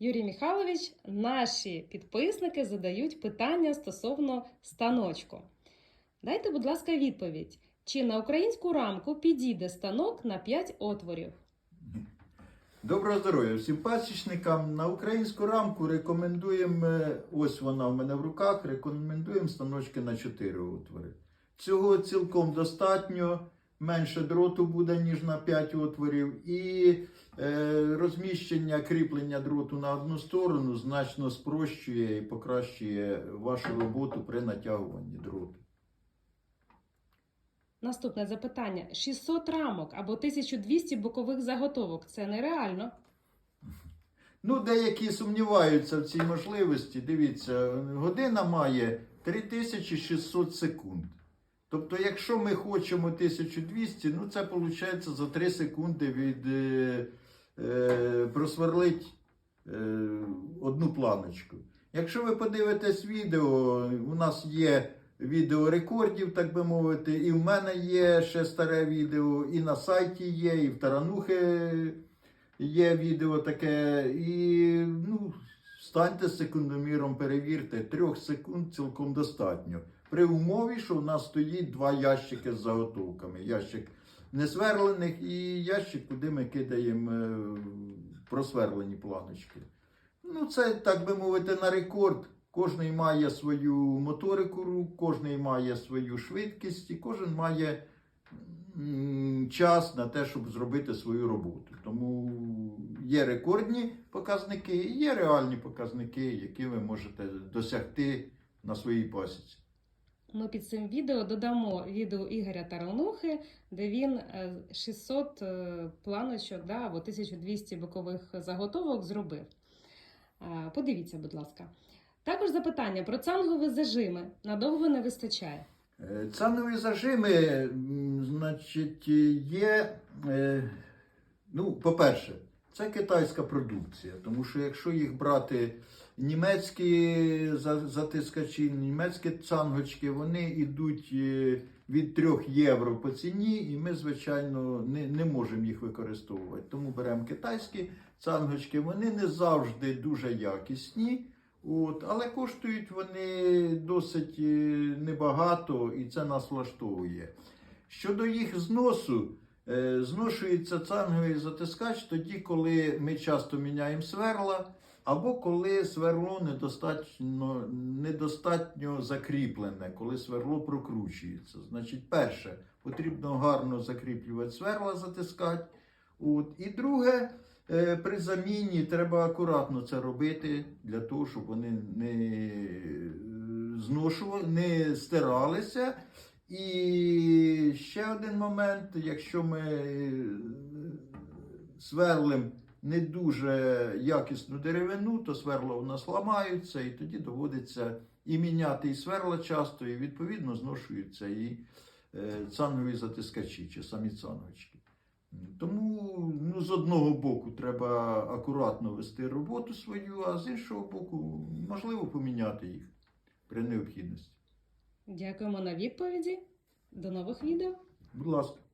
Юрій Михайлович, наші підписники задають питання стосовно станочку. Дайте, будь ласка, відповідь: чи на українську рамку підійде станок на 5 отворів? Доброго здоров'я всім пасічникам. На українську рамку рекомендуємо, е, ось вона в мене в руках, рекомендуємо станочки на 4 отвори. Цього цілком достатньо, менше дроту буде, ніж на 5 отворів. І е, розміщення кріплення дроту на одну сторону значно спрощує і покращує вашу роботу при натягуванні дроту. Наступне запитання: 600 рамок або 1200 бокових заготовок це нереально. Ну, деякі сумніваються в цій можливості. Дивіться, година має 3600 секунд. Тобто, якщо ми хочемо 1200, ну це виходить за 3 секунди від е, е, просверлить е, одну планочку. Якщо ви подивитесь відео, у нас є відео рекордів, так би мовити, і в мене є ще старе відео, і на сайті є, і в Таранухи є відео таке. І ну, станьте секундоміром, перевірте, трьох секунд цілком достатньо. При умові, що в нас стоїть два ящики з заготовками. Ящик несверлених і ящик, куди ми кидаємо е, просверлені планочки. Ну, це, так би мовити, на рекорд. Кожний має свою моторику рук, кожний має свою швидкість, і кожен має час на те, щоб зробити свою роботу. Тому є рекордні показники і є реальні показники, які ви можете досягти на своїй пасіці. Ми під цим відео додамо відео Ігоря Таранухи, де він е, 600 е, планочок да, або 1200 бокових заготовок зробив. Е, Подивіться, будь ласка. Також запитання про цангові зажими. Надовго не вистачає. Е, Цанові зажими, значить, є. е, Ну, по-перше, це китайська продукція, тому що якщо їх брати німецькі затискачі, німецькі цангочки, вони йдуть е, від 3 євро по ціні, і ми, звичайно, не, не можемо їх використовувати. Тому беремо китайські цангочки, вони не завжди дуже якісні. От, але коштують вони досить е, небагато, і це нас влаштовує. Щодо їх зносу, е, зношується цанговий затискач тоді, коли ми часто міняємо сверла, або коли сверло недостатньо, недостатньо закріплене, коли сверло прокручується. Значить, перше, потрібно гарно закріплювати сверла, затискати. От. І друге, Е, При заміні треба акуратно це робити для того, щоб вони не е, зношували, не стиралися. І ще один момент, якщо ми е, сверлим не дуже якісну деревину, то сверла у нас ламаються, і тоді доводиться і міняти і сверла часто, і відповідно зношуються і е, цангові затискачі чи самі цанговички. Тому ну, з одного боку треба акуратно вести роботу свою, а з іншого боку, можливо поміняти їх при необхідності. Дякуємо на відповіді. До нових відео. Будь ласка.